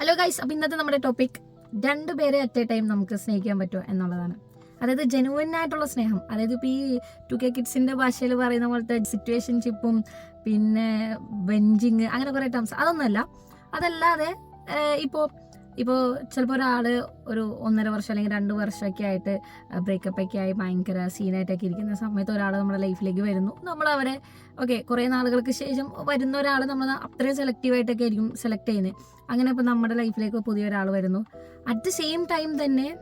Hello guys അപ്പം ഇന്നത്തെ നമ്മുടെ ടോപ്പിക് രണ്ടുപേരെ അറ്റ് എ ടൈം നമുക്ക് സ്നേഹിക്കാൻ പറ്റുമോ എന്നുള്ളതാണ്. അതായത് ജെനുവൻ ആയിട്ടുള്ള സ്നേഹം. അതായത് ഇപ്പോൾ ഈ ടു കെ കിഡ്സിന്റെ ഭാഷയിൽ പറയുന്ന പോലത്തെ സിറ്റുവേഷൻഷിപ്പും പിന്നെ ബെഞ്ചിങ് അങ്ങനെ കുറേ ടേംസ് അതൊന്നുമല്ല. അതല്ലാതെ ഇപ്പോൾ ഇപ്പോൾ ചിലപ്പോൾ ഒരാൾ ഒരു ഒന്നര വർഷം അല്ലെങ്കിൽ രണ്ട് വർഷമൊക്കെ ആയിട്ട് ബ്രേക്കപ്പ് ഒക്കെ ആയി ഭയങ്കര സീനായിട്ടൊക്കെ ഇരിക്കുന്ന സമയത്ത് ഒരാൾ നമ്മുടെ ലൈഫിലേക്ക് വരുന്നു. നമ്മൾ അവരെ ഓക്കെ കുറേ നാളുകൾക്ക് ശേഷം വരുന്ന ഒരാൾ നമ്മൾ അത്രയും സെലക്റ്റീവായിട്ടൊക്കെ ആയിരിക്കും സെലക്ട് ചെയ്യുന്നത് അങ്ങനെ ഇപ്പോൾ നമ്മുടെ ലൈഫിലേക്ക് പുതിയ ഒരാൾ വരുന്നു. അറ്റ് ദ സെയിം ടൈം തന്നെ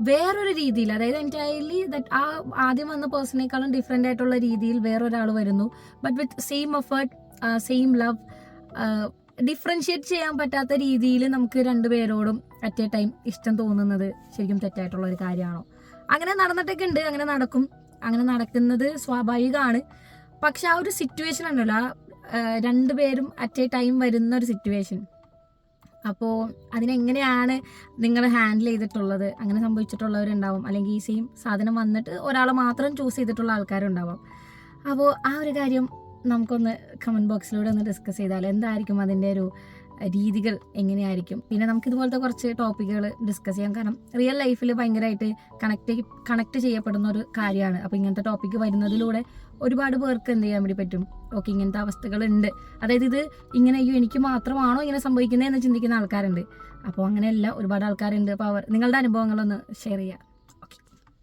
വേറൊരു രീതിയിൽ അതായത് എന്റയർലി ദറ്റ് ആ ആദ്യം വന്ന പേഴ്സണേക്കാളും ഡിഫറെന്റ് ആയിട്ടുള്ള രീതിയിൽ വേറൊരാൾ വരുന്നു. But with same effort same love differentiate ചെയ്യാൻ പറ്റാത്ത രീതിയിൽ നമുക്ക് രണ്ടുപേരോടും അറ്റ് എ ടൈം ഇഷ്ടം തോന്നുന്നത് ശരിക്കും തെറ്റായിട്ടുള്ള ഒരു കാര്യമാണോ? അങ്ങനെ നടന്നിട്ടൊക്കെ ഉണ്ട് അങ്ങനെ നടക്കും. അങ്ങനെ നടക്കുന്നത് സ്വാഭാവികമാണ്. പക്ഷെ ആ ഒരു സിറ്റുവേഷൻ ഉണ്ടല്ലോ ആ രണ്ടുപേരും അറ്റ് എ ടൈം വരുന്ന ഒരു സിറ്റുവേഷൻ അപ്പോൾ അതിനെങ്ങനെയാണ് നിങ്ങൾ ഹാൻഡിൽ ചെയ്തിട്ടുള്ളത്? അങ്ങനെ സംഭവിച്ചിട്ടുള്ളവരുണ്ടാവും. അല്ലെങ്കിൽ ഈ സെയിം സാധനം വന്നിട്ട് ഒരാളെ മാത്രം ചൂസ് ചെയ്തിട്ടുള്ള ആൾക്കാരുണ്ടാവാം. അപ്പോൾ ആ ഒരു കാര്യം നമുക്കൊന്ന് കമന്റ് ബോക്സിലൂടെ ഒന്ന് ഡിസ്കസ് ചെയ്താൽ എന്തായിരിക്കും അതിന്റെ ഒരു രീതികൾ എങ്ങനെയായിരിക്കും? പിന്നെ നമുക്ക് ഇതുപോലത്തെ കുറച്ച് ടോപ്പിക്കുകൾ ഡിസ്കസ് ചെയ്യാം. കാരണം റിയൽ ലൈഫിൽ ഭയങ്കരമായിട്ട് കണക്ട് കണക്ട് ചെയ്യപ്പെടുന്ന ഒരു കാര്യമാണ്. അപ്പോൾ ഇങ്ങനത്തെ ടോപ്പിക്ക് വരുന്നതിലൂടെ ഒരുപാട് പേർക്ക് എന്ത് ചെയ്യാൻ വേണ്ടി പറ്റും? ഓക്കെ ഇങ്ങനത്തെ അവസ്ഥകളുണ്ട്. അതായത് ഇത് ഇങ്ങനെ അയ്യോ എനിക്ക് മാത്രമാണോ ഇങ്ങനെ സംഭവിക്കുന്നത് എന്ന് ചിന്തിക്കുന്ന ആൾക്കാരുണ്ട്. അപ്പോൾ അങ്ങനെയല്ല ഒരുപാട് ആൾക്കാരുണ്ട്. അപ്പോൾ അവർ നിങ്ങളുടെ അനുഭവങ്ങളൊന്ന് ഷെയർ ചെയ്യാം.